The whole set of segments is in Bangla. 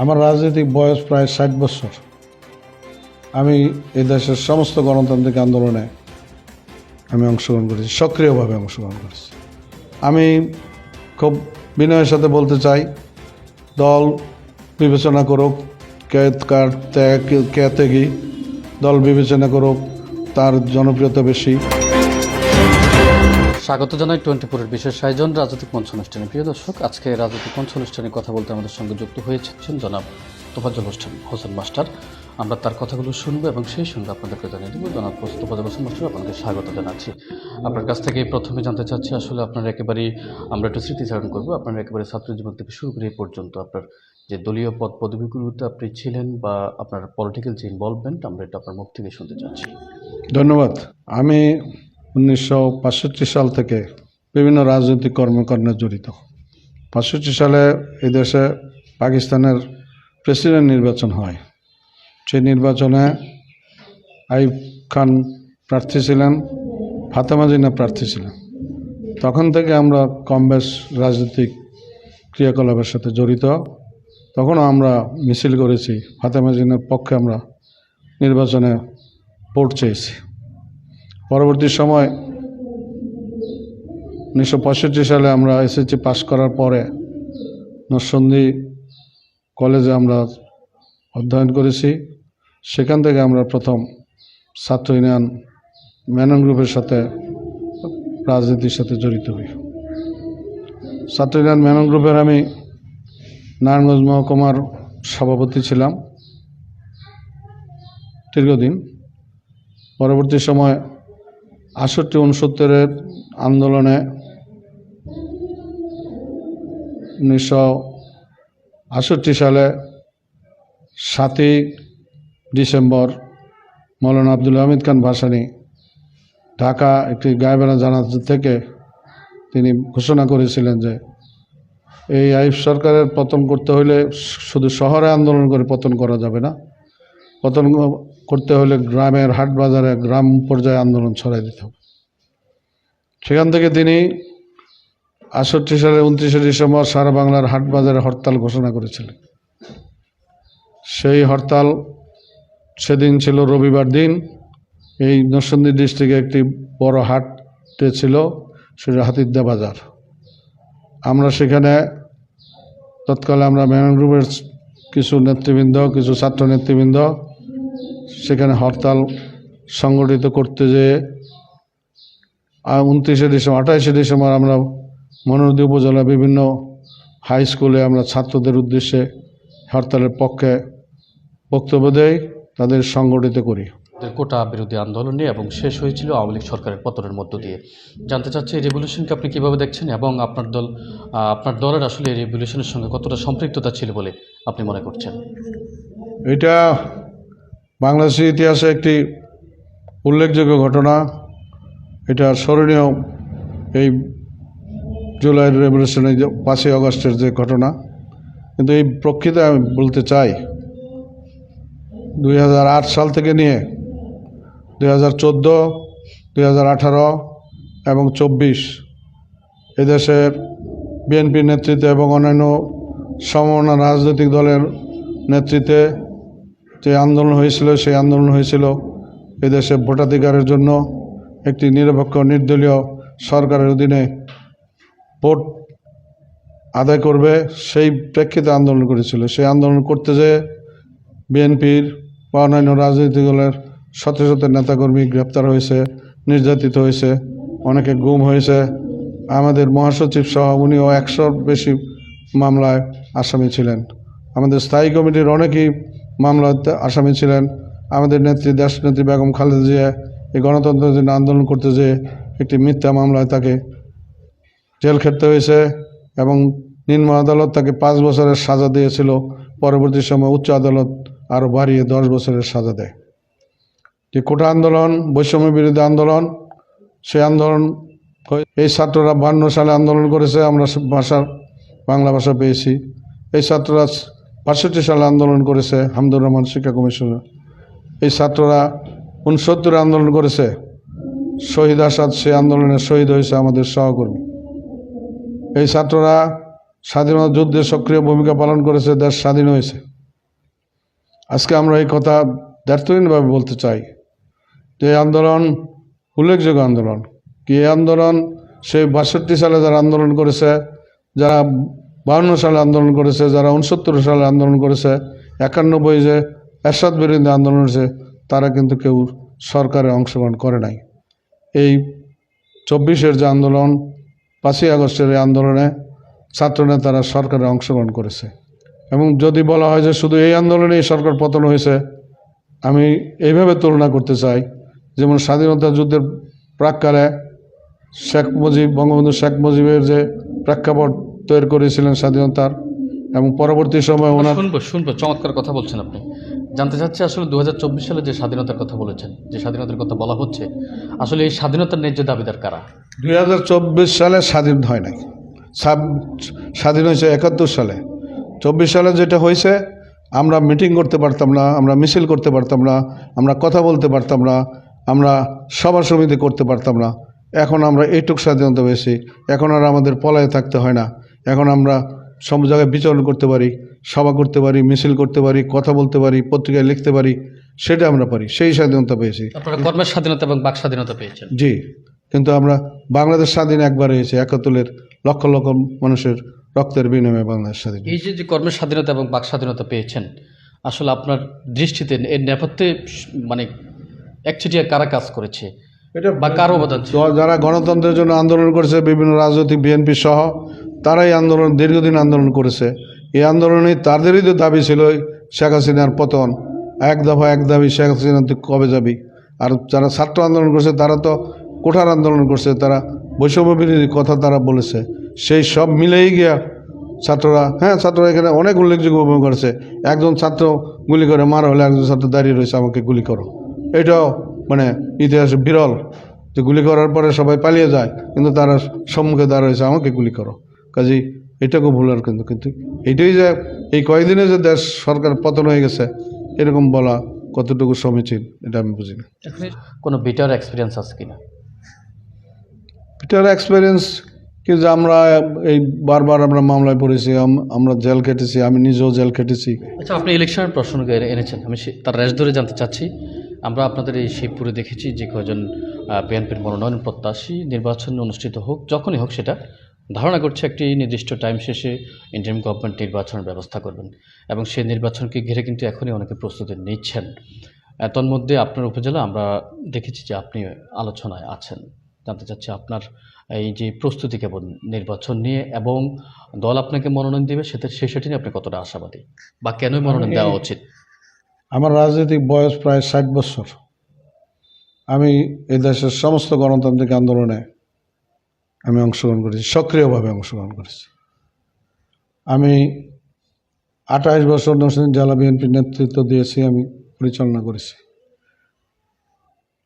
আমার রাজনৈতিক বয়স প্রায় ষাট বছর। আমি এই দেশের সমস্ত গণতান্ত্রিক আন্দোলনে আমি অংশগ্রহণ করেছি, সক্রিয়ভাবে অংশগ্রহণ করেছি। আমি খুব বিনয়ের সাথে বলতে চাই, দল বিবেচনা করুক কার ত্যাগ ত্যাগী দল বিবেচনা করুক, তার জনপ্রিয়তা বেশি। স্বাগত জানাই টোয়েন্টি ফোরের বিশেষ আয়োজন রাজনৈতিক মঞ্চ অনুষ্ঠানে প্রিয় দর্শক, আজকে রাজনৈতিক মঞ্চ অনুষ্ঠানে কথা বলতে আমাদের সঙ্গে যুক্ত হয়েছেন জনাব তোফাজ্জল হোসেন হোসেন মাস্টার। আমরা তার কথাগুলো শুনব এবং সেই সঙ্গে আপনাদেরকে জানিয়ে দেবো, জনাব তোফাজ্জল হোসেন মাস্টার আপনাকে স্বাগত জানাচ্ছি। আপনার কাছ থেকে প্রথমে জানতে চাচ্ছি, আসলে আপনার একেবারেই, আমরা একটু স্মৃতিচারণ করব, আপনার একেবারে ছাত্র জীবন থেকে শুরু করে পর্যন্ত আপনার যে দলীয় পদ পদবীগুলোতে আপনি ছিলেন বা আপনার পলিটিক্যাল যে ইনভলভমেন্ট আমরা এটা আপনার মুখ থেকে শুনতে চাচ্ছি। ধন্যবাদ। আমি উনিশশো সাল থেকে বিভিন্ন রাজনৈতিক কর্মকাণ্ডে জড়িত। পাঁচষট্টি সালে এই দেশে পাকিস্তানের প্রেসিডেন্ট নির্বাচন হয়। সেই নির্বাচনে আইব খান প্রার্থী ছিলেন, ফাতেমা জিনা প্রার্থী ছিলেন। তখন থেকে আমরা কম বেশ রাজনৈতিক ক্রিয়াকলাপের সাথে জড়িত। তখনও আমরা মিছিল করেছি, ফাতেমা জিনার পক্ষে আমরা নির্বাচনে ভোট চেয়েছি। পরবর্তী সময় উনিশশো পঁয়ষট্টি সালে আমরা এসএসসি পাশ করার পরে নরসন্দী কলেজে আমরা অধ্যয়ন করেছি। সেখান থেকে আমরা প্রথম ছাত্র ইউনিয়ন ম্যানন গ্রুপের সাথে রাজনীতির সাথে জড়িত হই। ছাত্র ইউনিয়ন ম্যানন গ্রুপের আমি নারায়ণগঞ্জ মহকুমার সভাপতি ছিলাম। দীর্ঘদিন। পরবর্তী সময় আষট্টি উনসত্তরের আন্দোলনে উনিশশো আষট্টি সালে সাতই ডিসেম্বর মৌলানা আব্দুল হামিদ খান ভাসানি ঢাকা একটি গায়েবানা জানাজা থেকে তিনি ঘোষণা করেছিলেন যে এই আইফ সরকারের পতন করতে হলে শুধু শহরে আন্দোলন করে পতন করা যাবে না। পতন করতে হলে গ্রামের হাট বাজারে গ্রাম পর্যায়ে আন্দোলন ছড়াই দিতে হবে। সেখান থেকে তিনি আষট্টি সালের উনত্রিশে ডিসেম্বর সারা বাংলার হাট বাজারে হরতাল ঘোষণা করেছিলেন। সেই হরতাল সেদিন ছিল রবিবার দিন। এই নরসিংদী ডিস্ট্রিক্টে একটি বড় হাটে ছিল, সেটা হাতিদ্দা বাজার। আমরা সেখানে তৎকালে আমরা ম্যানন গ্রুপের কিছু নেতৃবৃন্দ, কিছু ছাত্র নেতৃবৃন্দ সেখানে হরতাল সংগঠিত করতে যেয়ে উনত্রিশে ডিসেম্বর আঠাইশে ডিসেম্বর আমরা মনোনদী উপজেলা বিভিন্ন হাই স্কুলে আমরা ছাত্রদের উদ্দেশ্যে হরতালের পক্ষে বক্তব্য দেই তাদের সংগঠিত করি। কোটা বিরোধী আন্দোলনে এবং শেষ হয়েছিল আওয়ামী লীগ সরকারের পতনের মধ্য দিয়ে। জানতে চাচ্ছি এই রেভলিউশনকে আপনি কীভাবে দেখছেন এবং আপনার দল আপনার দলের আসলে এই রেভলিউশনের সঙ্গে কতটা সম্পৃক্ততা ছিল বলে আপনি মনে করছেন? এটা বাংলাদেশের ইতিহাসে একটি উল্লেখযোগ্য ঘটনা। এটা স্মরণীয় এই জুলাইয়ের রেভলিউশনের যে পাঁচই আগস্টের যে ঘটনা। কিন্তু এই প্রকৃতি আমি বলতে চাই, দুই হাজার আট সাল থেকে নিয়ে দুই হাজার চোদ্দ, দুই এবং চব্বিশ এদেশের বিএনপির নেতৃত্বে এবং অন্যান্য সমন্বয় রাজনৈতিক দলের নেতৃত্বে যে আন্দোলন হয়েছিল, সেই আন্দোলন হয়েছিল এদেশে ভোটাধিকারের জন্য একটি নিরপেক্ষ, নির্দলীয় সরকারের অধীনে ভোট আদায় করবে, সেই প্রেক্ষিতে আন্দোলন করেছিল। সেই আন্দোলন করতে যেয়ে বিএনপির বা অন্যান্য রাজনৈতিক দলের শত শত নেতাকর্মী গ্রেপ্তার হয়েছে, নির্যাতিত হয়েছে, অনেকে গুম হয়েছে। আমাদের মহাসচিব সহ উনিও একশোর বেশি মামলায় আসামি ছিলেন। আমাদের স্থায়ী কমিটির অনেকেই মামলাতে আসামি ছিলেন। আমাদের নেত্রী দেশনেত্রী বেগম খালেদা জিয়া এই গণতন্ত্রের জন্য আন্দোলন করতে যেয়ে একটি মিথ্যা মামলায় তাকে জেল খেটতে হয়েছে এবং নিম্ন আদালত তাকে পাঁচ বছরের সাজা দিয়েছিল। পরবর্তী সময় উচ্চ আদালত আরও বাড়িয়ে দশ বছরের সাজা দেয়। যে কোটা আন্দোলন, বৈষম্য বিরোধী আন্দোলন সেই আন্দোলন এই ছাত্ররা বান্ন সালে আন্দোলন করেছে, আমরা ভাষার বাংলা ভাষা পেয়েছি। এই ছাত্ররা বাষট্টি সালে আন্দোলন করেছে হামদুর রহমান শিক্ষা কমিশনে এই ছাত্ররা উনসত্তরে আন্দোলন করেছে। শহীদ আসাদ সে আন্দোলনে শহীদ হয়েছে আমাদের সহকর্মী। এই ছাত্ররা স্বাধীনতা যুদ্ধে সক্রিয় ভূমিকা পালন করেছে, দেশ স্বাধীন হয়েছে। আজকে আমরা এই কথা দায়িত্বহীনভাবে বলতে চাই যে এই আন্দোলন উল্লেখযোগ্য আন্দোলন। কি এই আন্দোলন? সেই বাষট্টি সালে যারা আন্দোলন করেছে, যারা বাউন্ন সালে আন্দোলন করেছে, যারা উনসত্তর সালে আন্দোলন করেছে, একানব্বই যে এরশাদ বিরোধী আন্দোলন হয়েছে, তারা কিন্তু কেউ সরকারে অংশগ্রহণ করে নাই। এই চব্বিশের যে আন্দোলন, পাঁচই আগস্টের এই আন্দোলনে ছাত্রনেতারা সরকারে অংশগ্রহণ করেছে। এবং যদি বলা হয় যে শুধু এই আন্দোলনেই সরকার পতন হয়েছে, আমি এইভাবে তুলনা করতে চাই, যেমন স্বাধীনতা যুদ্ধের প্রাককালে শেখ মুজিব, বঙ্গবন্ধু শেখ মুজিবের যে প্রেক্ষাপট তৈরি করেছিলেন স্বাধীনতার এবং পরবর্তী সময় ওনার শুনব শুনব চমৎকার কথা বলছেন আপনি। জানতে চাচ্ছি আসলে দুই হাজার চব্বিশ সালে যে স্বাধীনতার কথা বলেছেন যে স্বাধীনতার কথা বলা হচ্ছে আসলে এই স্বাধীনতার ন্যায্য দাবিদার কারা? দুই হাজার চব্বিশ সালে স্বাধীন হয় নাই। স্বাধীন হয়েছে একাত্তর সালে। চব্বিশ সালে যেটা হয়েছে আমরা মিটিং করতে পারতাম না আমরা মিছিল করতে পারতাম না আমরা কথা বলতে পারতাম না আমরা সভা সমিতি করতে পারতাম না। এখন আমরা এইটুক স্বাধীনতা পেয়েছি এখন আর আমাদের পলায় থাকতে হয় না। এখন আমরা সব জায়গায় বিচরণ করতে পারি সভা করতে পারি মিছিল করতে পারি কথা বলতে পারি পত্রিকায় লিখতে পারি সেটা আমরা পারি সেই স্বাধীনতা পেয়েছি। কর্মের স্বাধীনতা এবং বাক স্বাধীনতা পেয়েছেন। জি কিন্তু আমরা বাংলাদেশ স্বাধীন একবার হয়েছে একাত্তরের লক্ষ লক্ষ মানুষের রক্তের বিনিময়ে বাংলাদেশ স্বাধীন। এই যে যে কর্মের স্বাধীনতা এবং বাক স্বাধীনতা পেয়েছেন আসলে আপনার দৃষ্টিতে এর নেপথ্যে মানে একচেটিয়া কারা কাজ করেছে? এটা বা কার অবদান যারা গণতন্ত্রের জন্য আন্দোলন করেছে বিভিন্ন রাজনৈতিক বিএনপি সহ তারাই আন্দোলন, দীর্ঘদিন আন্দোলন করেছে। এই আন্দোলনে তাদেরই তো দাবি ছিল শেখ হাসিনার পতন। এক দফা এক দাবি, শেখ হাসিনা তুই কবে যাবি? আর যারা ছাত্র আন্দোলন করছে, তারা তো কোঠার আন্দোলন করছে, তারা বৈষম্য বিরোধী কথা তারা বলেছে। সেই সব মিলেই গিয়া ছাত্ররা হ্যাঁ ছাত্ররা এখানে অনেক উল্লেখযোগ্য ভূমিকা করেছে। একজন ছাত্র গুলি করে মারা হলে একজন ছাত্র দাঁড়িয়ে রয়েছে, আমাকে গুলি করো। এটাও মানে ইতিহাসে বিরল যে গুলি করার পরে সবাই পালিয়ে যায়, কিন্তু তারা সম্মুখে দাঁড়া রয়েছে, আমাকে গুলি করো। কাজেই এটাকেও ভুল আর কিন্তু কিন্তু এটাই যে এই কয়েকদিনে যে দেশ সরকার পতন হয়ে গেছে এরকম বলা কতটুকু সমীচীন এটা আমি বুঝি না। কোনো বেটার এক্সপিরিয়েন্স আছে কিনা? এটার এক্সপিরিয়েন্স কি যে আমরা এই বারবার আমরা মামলায় পড়েছি আমরা জেল কেটেছি আমি নিজেও জেল কেটেছি আচ্ছা আপনি ইলেকশনের এনে- এনেছেন? আমি তার রেশ ধরে জানতে চাচ্ছি আমরা আপনাদের এই শিবপুরে দেখেছি যে কয়জন বিএনপির মনোনয়ন প্রত্যাশী নির্বাচন অনুষ্ঠিত হোক যখনই হোক সেটা ধারণা করছে একটি নির্দিষ্ট টাইম শেষে ইন্ডিয়ান গভর্নমেন্ট নির্বাচনের ব্যবস্থা করবেন। এবং সেই নির্বাচনকে ঘিরে কিন্তু এখনই অনেকে প্রস্তুতি নিচ্ছেন। তন্মধ্যে আপনার উপজেলা আমরা দেখেছি যে আপনি আলোচনায় আছেন। জানতে চাচ্ছি আপনার এই যে প্রস্তুতি কেবল নির্বাচন নিয়ে এবং দল আপনাকে মনোনয়ন দেবে সেটা সে সেটি নিয়ে আপনি কতটা আশাবাদী? বা কেনই মনোনয়ন দেওয়া উচিত? আমার রাজনৈতিক বয়স প্রায় ষাট বছর। আমি এই দেশের সমস্ত গণতান্ত্রিক আন্দোলনে আমি অংশগ্রহণ করেছি, সক্রিয়ভাবে অংশগ্রহণ করেছি। আমি আঠাশ বছর নরসিংহ জেলা বিএনপির নেতৃত্ব দিয়েছি, আমি পরিচালনা করেছি।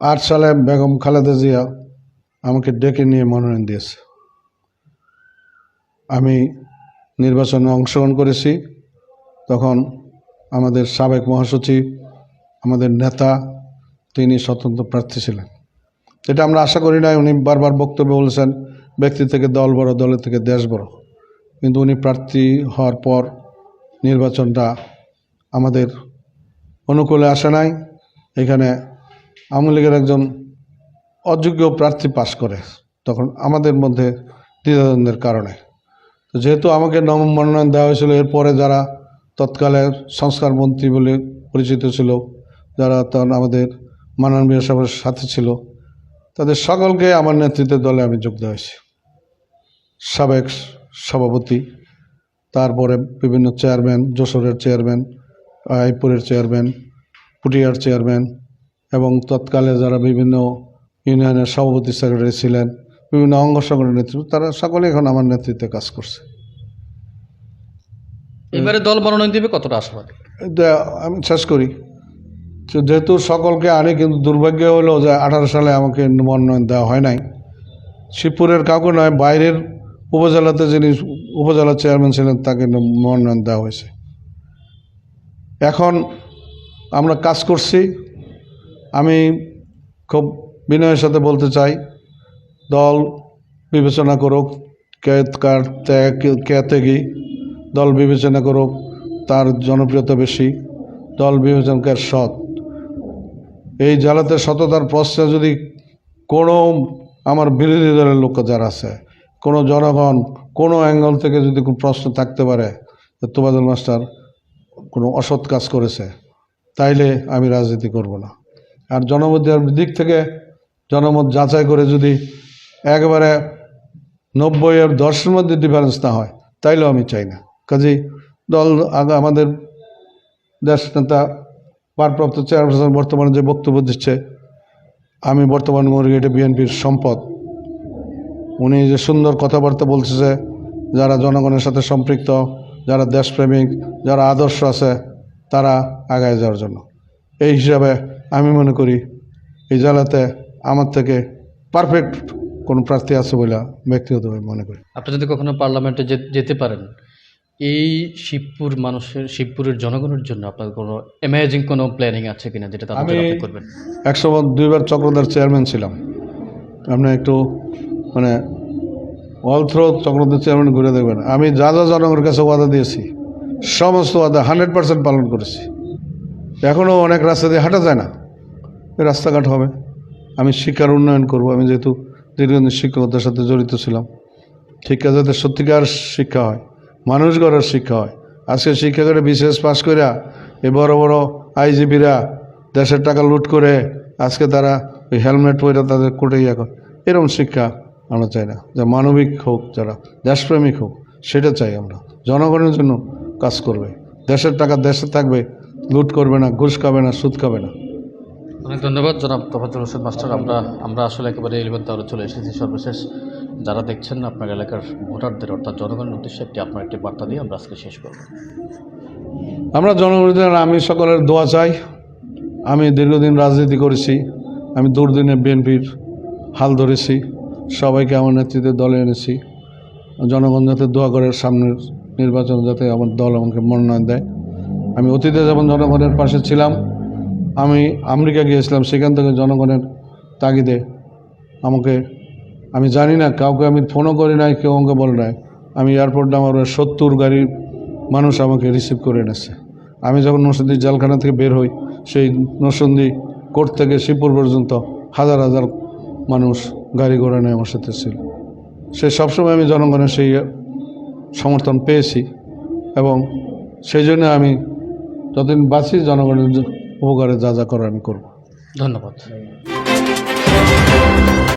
আট সালে বেগম খালেদা জিয়া আমাকে ডেকে নিয়ে মনোনয়ন দিয়েছে। আমি নির্বাচনে অংশগ্রহণ করেছি, তখন আমাদের সাবেক মহাসচিব, আমাদের নেতা, তিনি স্বতন্ত্র প্রার্থী ছিলেন। এটা আমরা আশা করি না উনি বারবার বক্তব্য বলেছেন ব্যক্তি থেকে দল বড়, দলের থেকে দেশ বড়। কিন্তু উনি প্রার্থী হওয়ার পর নির্বাচনটা আমাদের অনুকূলে আসে নাই। এখানে আওয়ামী লীগের একজন অযোগ্য প্রার্থী পাশ করে তখন আমাদের মধ্যে দ্বিধাদ্বন্দ্বের কারণে। তো যেহেতু আমাকে নবম মনোনয়ন দেওয়া হয়েছিল, এরপরে যারা তৎকালে সংস্কার মন্ত্রী বলে পরিচিত ছিল, যারা তখন আমাদের মাননীয় সাহেবের সাথে ছিল তাদের সকলকে আমার নেতৃত্বের দলে আমি যোগ দেওয়া হয়েছি। সাবেক সভাপতি তারপরে বিভিন্ন চেয়ারম্যান যশোরের চেয়ারম্যান আইপুরের চেয়ারম্যান পুটিয়ার চেয়ারম্যান এবং তৎকালে যারা বিভিন্ন ইউনিয়নের সভাপতি সেক্রেটারি ছিলেন বিভিন্ন অঙ্গ সংগঠনের নেতৃত্ব তারা সকলে এখন আমার নেতৃত্বে কাজ করছে। এবারে দল মনোনয়ন দেবে কতটা আশাবাদী? আমি শেষ করি। যেহেতু সকলকে আনি, কিন্তু দুর্ভাগ্য হলো যে আঠারো সালে আমাকে মনোনয়ন দেওয়া হয় নাই। শিবপুরের কাউকে নয়, বাইরের উপজেলাতে যিনি উপজেলা চেয়ারম্যান ছিলেন, তাকে মনোনয়ন দেওয়া হয়েছে। এখন আমরা কাজ করছি। আমি খুব বিনয়ের সাথে বলতে চাই, দল বিবেচনা করুক কার কে ত্যাগী, দল বিবেচনা করুক, তার জনপ্রিয়তা বেশি, দল বিবেচনাকার সৎ। এই জালাতে সততার প্রশ্নে যদি কোনো আমার বিরোধী দলের লোক যারা আছে, কোনো জনগণ, কোনো অ্যাঙ্গেল থেকে যদি কোনো প্রশ্ন থাকতে পারে তোবাদুল মাস্টার কোনো অসৎ কাজ করেছে, তাইলে আমি রাজনীতি করব না। আর জনমতের দিক থেকে জনমত যাচাই করে যদি একবারে নব্বই আর দশের মধ্যে ডিফারেন্স না হয়, তাইলেও আমি চাই না। কাজেই দল আমাদের দেশ নেতা ভারপ্রাপ্ত চেয়ারপারসন বর্তমানে যে বক্তব্য দিচ্ছে, আমি বর্তমান মনে করি এটা বিএনপির সম্পদ। উনি যে সুন্দর কথাবার্তা বলতেছে যারা জনগণের সাথে সম্পৃক্ত, যারা দেশপ্রেমিক, যারা আদর্শ আছে, তারা আগায় যাওয়ার জন্য। এই হিসাবে আমি মনে করি, এই জেলাতে আমার থেকে পারফেক্ট কোনো প্রার্থী আছে বলে ব্যক্তিগতভাবে মনে করি। আপনি যদি কখনো পার্লামেন্টে যেতে পারেন এই শিবপুর মানুষের শিবপুরের জনগণের জন্য আপনার কোনো অ্যামেজিং কোনো প্ল্যানিং আছে কিনা যেটা আমি- আপনি করবেন? একশো দুইবার চক্রধার চেয়ারম্যান ছিলাম। আপনি একটু মানে অল থ্রো চক্রধার চেয়ারম্যান ঘুরে দেখবেন। আমি যা যা জনগণের কাছে ওয়াদা দিয়েছি সমস্ত ওয়াদা হান্ড্রেড পার্সেন্ট পালন করেছি। এখনও অনেক রাস্তা দিয়ে হাঁটা যায় না। রাস্তাঘাট হবে। আমি শিক্ষার উন্নয়ন করব। আমি যেহেতু দীর্ঘদিন শিক্ষকতার সাথে জড়িত ছিলাম। শিক্ষা যাতে সত্যিকার শিক্ষা হয় মানুষ গড়ার শিক্ষা হয়। আজকে শিক্ষা করে বিশেষ পাশ করিয়া এ বড় বড় আইজিপিরা দেশের টাকা লুট করে আজকে তারা ওই হেলমেট পরে তাদের কোটে ইয়া করে। এরকম শিক্ষা আমরা চাই না। যা মানবিক হোক, যারা দেশপ্রেমিক হোক, সেটা চাই আমরা। জনগণের জন্য কাজ করবে। দেশের টাকা দেশে থাকবে, লুট করবে না, ঘুষ খাবে না, সুদ খাবে না। অনেক ধন্যবাদ জনাব তফাজুল হোসেন মাস্টার। আমরা আমরা আসলে একেবারে এলিভেন তাহলে চলে এসেছি। সর্বশেষ যারা দেখছেন আপনার এলাকার ভোটারদের অর্থাৎ জনগণের উদ্দেশ্যে একটি আপনার একটি বার্তা দিয়ে আমরা আজকে শেষ করব। আমরা জনগণের, আমি সকলের দোয়া চাই। আমি দীর্ঘদিন রাজনীতি করেছি, আমি দুর্দিনে বিএনপির হাল ধরেছি, সবাইকে আমার নেতৃত্বে দলে এনেছি। জনগণ যাতে দোয়া করে সামনের নির্বাচন যাতে আমার দল আমাকে মনোনয়ন দেয়। আমি অতীতে যেমন জনগণের পাশে ছিলাম, আমি আমেরিকা গিয়েছিলাম, সেখান থেকে জনগণের তাগিদে আমাকে আমি জানি না, কাউকে আমি ফোনও করি নাই, কেউ আমাকে বলে নাই। আমি এয়ারপোর্ট আমার সত্তর গাড়ির মানুষ আমাকে রিসিভ করে এনেছে। আমি যখন নরসিংদী জালখানা থেকে বের হই, সেই নরসিংদী কোর্ট থেকে শিবপুর পর্যন্ত হাজার হাজার মানুষ গাড়ি ঘোড়া নিয়ে আমার সাথে ছিল। সে সবসময় আমি জনগণের সেই সমর্থন পেয়েছি এবং সেই জন্য আমি যতদিন বাঁচি, জনগণের উপকারে যা যা করার আমি করব। ধন্যবাদ।